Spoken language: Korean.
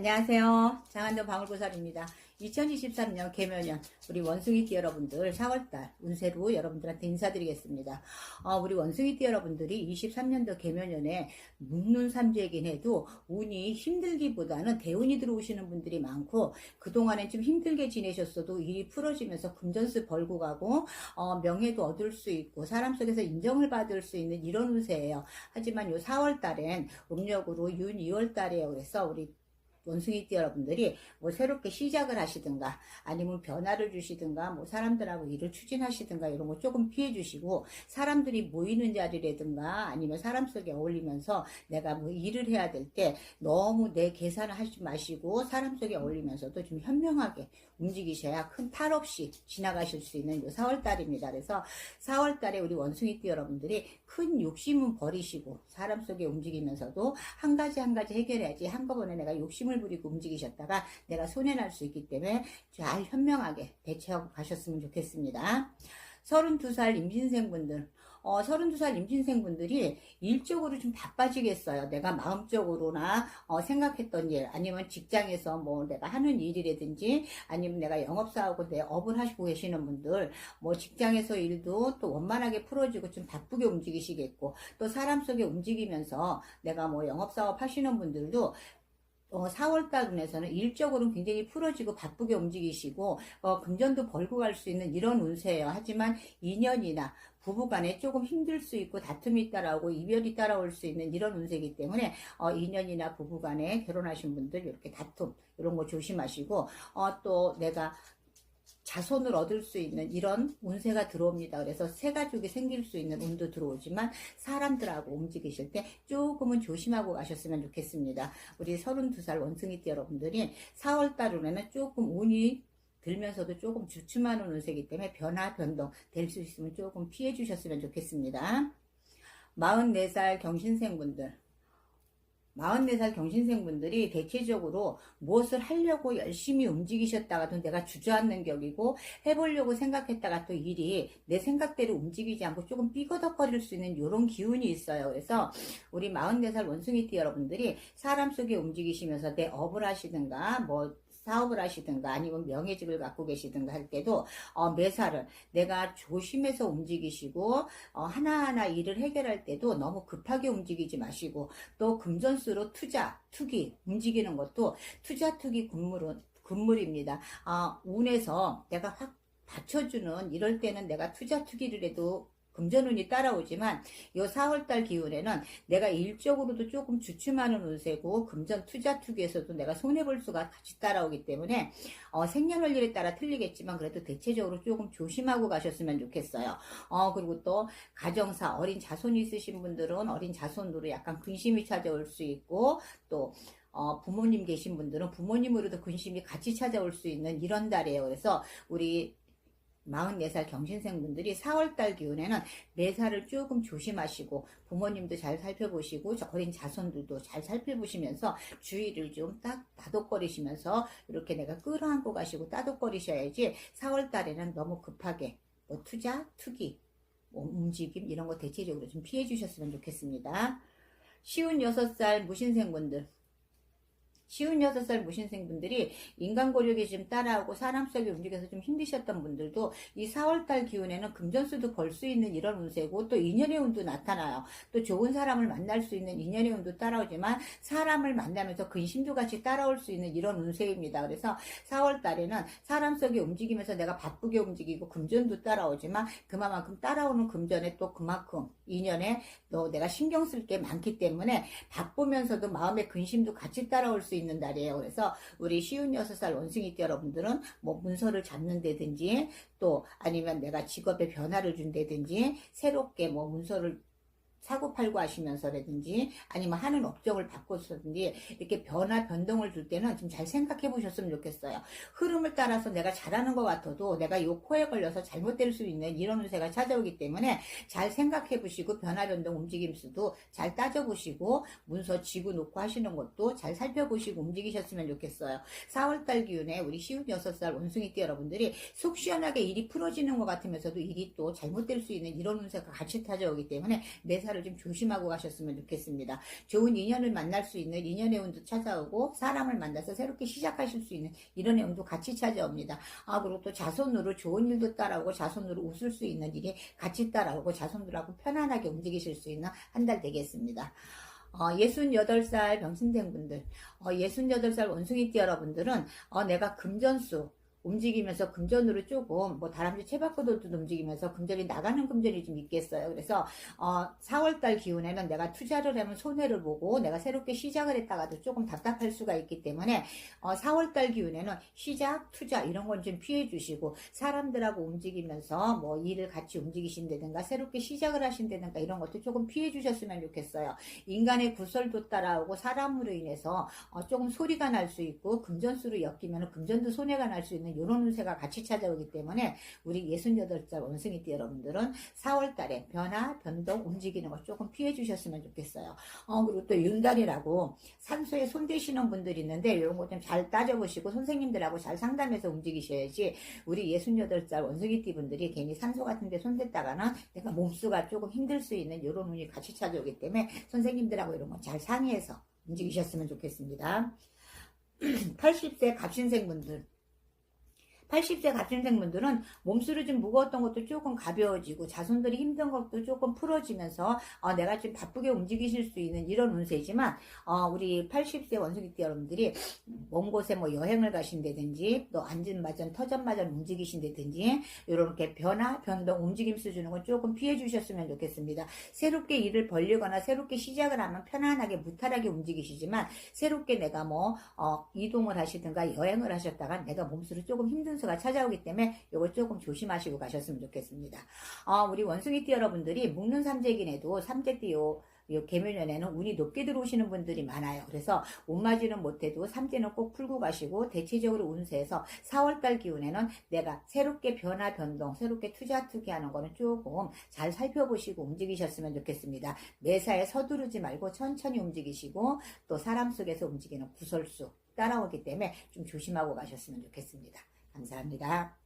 안녕하세요. 장안도 방울보살입니다. 2023년 개묘년 우리 원숭이띠 여러분들 4월달 운세로 여러분들한테 인사드리겠습니다. 어, 우리 원숭이띠 여러분들이 23년도 개묘년에 묵는 삼재이긴 해도 운이 힘들기보다는 대운이 들어오시는 분들이 많고 그동안에 좀 힘들게 지내셨어도 일이 풀어지면서 금전수 벌고 가고 어, 명예도 얻을 수 있고 사람 속에서 인정을 받을 수 있는 이런 운세예요. 하지만 요 4월달엔 음력으로 윤 2월달이에요. 그래서 우리 원숭이띠 여러분들이 뭐 새롭게 시작을 하시든가 아니면 변화를 주시든가 뭐 사람들하고 일을 추진하시든가 이런 거 조금 피해 주시고 사람들이 모이는 자리라든가 아니면 사람 속에 어울리면서 내가 뭐 일을 해야 될 때 너무 내 계산을 하지 마시고 사람 속에 어울리면서도 좀 현명하게 움직이셔야 큰 탈 없이 지나가실 수 있는 요 4월달입니다. 그래서 4월달에 우리 원숭이띠 여러분들이 큰 욕심은 버리시고 사람 속에 움직이면서도 한 가지 한 가지 해결해야지 한꺼번에 내가 욕심을 부리고 움직이셨다가 내가 손해날 수 있기 때문에 잘 현명하게 대처하고 가셨으면 좋겠습니다. 32살 임신생분들 어, 32살 임신생분들이 일적으로 좀 바빠지겠어요. 내가 마음적으로나 어, 생각했던 일, 아니면 직장에서 뭐 내가 하는 일이라든지, 아니면 내가 영업사하고 내 업을 하시고 계시는 분들, 뭐 직장에서 일도 또 원만하게 풀어지고 좀 바쁘게 움직이시겠고, 또 사람 속에 움직이면서 내가 뭐 영업사업 하시는 분들도 어, 4월달 운에서는 일적으로는 굉장히 풀어지고 바쁘게 움직이시고 어, 금전도 벌고 갈 수 있는 이런 운세예요. 하지만 인연이나 부부간에 조금 힘들 수 있고 다툼이 따라오고 이별이 따라올 수 있는 이런 운세이기 때문에 어, 인연이나 부부간에 결혼하신 분들 이렇게 다툼 이런 거 조심하시고 어, 또 내가 자손을 얻을 수 있는 이런 운세가 들어옵니다. 그래서 새 가족이 생길 수 있는 운도 들어오지만 사람들하고 움직이실 때 조금은 조심하고 가셨으면 좋겠습니다. 우리 32살 원숭이띠 여러분들이 4월달 운에는 조금 운이 들면서도 조금 주춤하는 운세이기 때문에 변화, 변동 될 수 있으면 조금 피해 주셨으면 좋겠습니다. 44살 경신생분들 44살 경신생분들이 대체적으로 무엇을 하려고 열심히 움직이셨다가도 내가 주저앉는 격이고 해보려고 생각했다가 또 일이 내 생각대로 움직이지 않고 조금 삐거덕거릴 수 있는 이런 기운이 있어요. 그래서 우리 44살 원숭이띠 여러분들이 사람 속에 움직이시면서 내 업을 하시든가 뭐 사업을 하시든가 아니면 명예직을 갖고 계시든가 할 때도 어, 매사를 내가 조심해서 움직이시고 어, 하나하나 일을 해결할 때도 너무 급하게 움직이지 마시고 또 금전수로 투자, 투기 움직이는 것도 투자, 투기 군물은 금물입니다. 아, 운에서 내가 확 받쳐주는 이럴 때는 내가 투자 투기를 해도 금전운이 따라오지만 요 4월달 기운에는 내가 일적으로도 조금 주춤하는 운세고 금전 투자 투기에서도 내가 손해볼 수가 같이 따라오기 때문에 어, 생년월일에 따라 틀리겠지만 그래도 대체적으로 조금 조심하고 가셨으면 좋겠어요. 어, 그리고 또 가정사 어린 자손이 있으신 분들은 어린 자손으로 약간 근심이 찾아올 수 있고 또 어, 부모님 계신 분들은 부모님으로도 근심이 같이 찾아올 수 있는 이런 달이에요. 그래서 우리 44살 경신생분들이 4월달 기운에는 매사를 조금 조심하시고 부모님도 잘 살펴보시고 어린 자손들도 잘 살펴보시면서 주의를 좀 딱 다독거리시면서 이렇게 내가 끌어안고 가시고 따독거리셔야지 4월달에는 너무 급하게 뭐 투자, 투기, 뭐 움직임 이런 거 대체적으로 좀 피해 주셨으면 좋겠습니다. 쉬운 6살 무신생분들 쉬운 6살 무신생 분들이 인간 고력이 좀 따라오고 사람 속에 움직여서 좀 힘드셨던 분들도 이 4월달 기운에는 금전수도 벌 수 있는 이런 운세고 또 인연의 운도 나타나요. 또 좋은 사람을 만날 수 있는 인연의 운도 따라오지만 사람을 만나면서 근심도 같이 따라올 수 있는 이런 운세입니다. 그래서 4월달에는 사람 속에 움직이면서 내가 바쁘게 움직이고 금전도 따라오지만 그만큼 따라오는 금전에 또 그만큼 인연에 또 내가 신경 쓸 게 많기 때문에 바쁘면서도 마음의 근심도 같이 따라올 수 있는 달이에요. 그래서 우리 쉬운 6살 원숭이띠 여러분들은 뭐 문서를 잡는다든지 또 아니면 내가 직업에 변화를 준다든지 새롭게 뭐 문서를 사고 팔고 하시면서라든지 아니면 하는 업종을 바꿔서든지 이렇게 변화 변동을 줄 때는 좀 잘 생각해 보셨으면 좋겠어요. 흐름을 따라서 내가 잘하는 것 같아도 내가 요 코에 걸려서 잘못될 수 있는 이런 운세가 찾아오기 때문에 잘 생각해 보시고 변화 변동 움직임 수도 잘 따져 보시고 문서 지고 놓고 하시는 것도 잘 살펴보시고 움직이셨으면 좋겠어요. 4월달 기운에 우리 쉬운 6살 원숭이띠 여러분들이 속 시원하게 일이 풀어지는 것 같으면서도 일이 또 잘못될 수 있는 이런 운세가 같이 찾아오기 때문에 매사 인연사를 좀 조심하고 가셨으면 좋겠습니다. 좋은 인연을 만날 수 있는 인연의 운도 찾아오고 사람을 만나서 새롭게 시작하실 수 있는 이런 내용도 같이 찾아옵니다. 아 그리고 또 자손으로 좋은 일도 따라오고 자손으로 웃을 수 있는 일이 같이 따라오고 자손들하고 편안하게 움직이실 수 있는 한 달 되겠습니다. 어, 68살 병신된 분들, 어, 68살 원숭이띠 여러분들은, 어, 내가 금전수, 움직이면서 금전으로 조금 뭐 다람쥐 채바꾸도 움직이면서 금전이 나가는 금전이 좀 있겠어요. 그래서 어 4월달 기운에는 내가 투자를 하면 손해를 보고 내가 새롭게 시작을 했다가도 조금 답답할 수가 있기 때문에 어 4월달 기운에는 시작, 투자 이런 건 좀 피해 주시고 사람들하고 움직이면서 뭐 일을 같이 움직이신다든가 새롭게 시작을 하신다든가 이런 것도 조금 피해 주셨으면 좋겠어요. 인간의 구설도 따라오고 사람으로 인해서 어 조금 소리가 날 수 있고 금전수로 엮이면 금전도 손해가 날 수 있는 이런 운세가 같이 찾아오기 때문에 우리 68살 원숭이 띠 여러분들은 4월 달에 변화, 변동, 움직이는 거 조금 피해 주셨으면 좋겠어요. 어, 그리고 또 윤달이라고 산소에 손대시는 분들이 있는데 이런 거 좀 잘 따져보시고 선생님들하고 잘 상담해서 움직이셔야지 우리 68살 원숭이 띠 분들이 괜히 산소 같은 데 손댔다가는 내가 몸수가 조금 힘들 수 있는 이런 운이 같이 찾아오기 때문에 선생님들하고 이런 거 잘 상의해서 움직이셨으면 좋겠습니다. 80세 갑신생 분들 80세 갑신생 분들은 몸수로 좀 무거웠던 것도 조금 가벼워지고 자손들이 힘든 것도 조금 풀어지면서 어, 내가 좀 바쁘게 움직이실 수 있는 이런 운세지만 어, 우리 80세 원숭이띠 여러분들이 먼 곳에 뭐 여행을 가신다든지 또 안전마전 터전마전 움직이신다든지 이렇게 변화 변동 움직임 수 주는 건 조금 피해 주셨으면 좋겠습니다. 새롭게 일을 벌리거나 새롭게 시작을 하면 편안하게 무탈하게 움직이시지만 새롭게 내가 뭐 어, 이동을 하시든가 여행을 하셨다가 내가 몸수로 조금 힘든 수가 찾아오기 때문에 이거 조금 조심하시고 가셨으면 좋겠습니다. 어, 우리 원숭이띠 여러분들이 묵는 삼재긴에도 삼재띠 요, 요 개면연에는 운이 높게 들어오시는 분들이 많아요. 그래서 옷맞이는 못해도 삼재는 꼭 풀고 가시고 대체적으로 운세에서 4월달 기운에는 내가 새롭게 변화 변동, 새롭게 투자 투기하는 거는 조금 잘 살펴보시고 움직이셨으면 좋겠습니다. 매사에 서두르지 말고 천천히 움직이시고 또 사람 속에서 움직이는 구설수 따라오기 때문에 좀 조심하고 가셨으면 좋겠습니다. 감사합니다.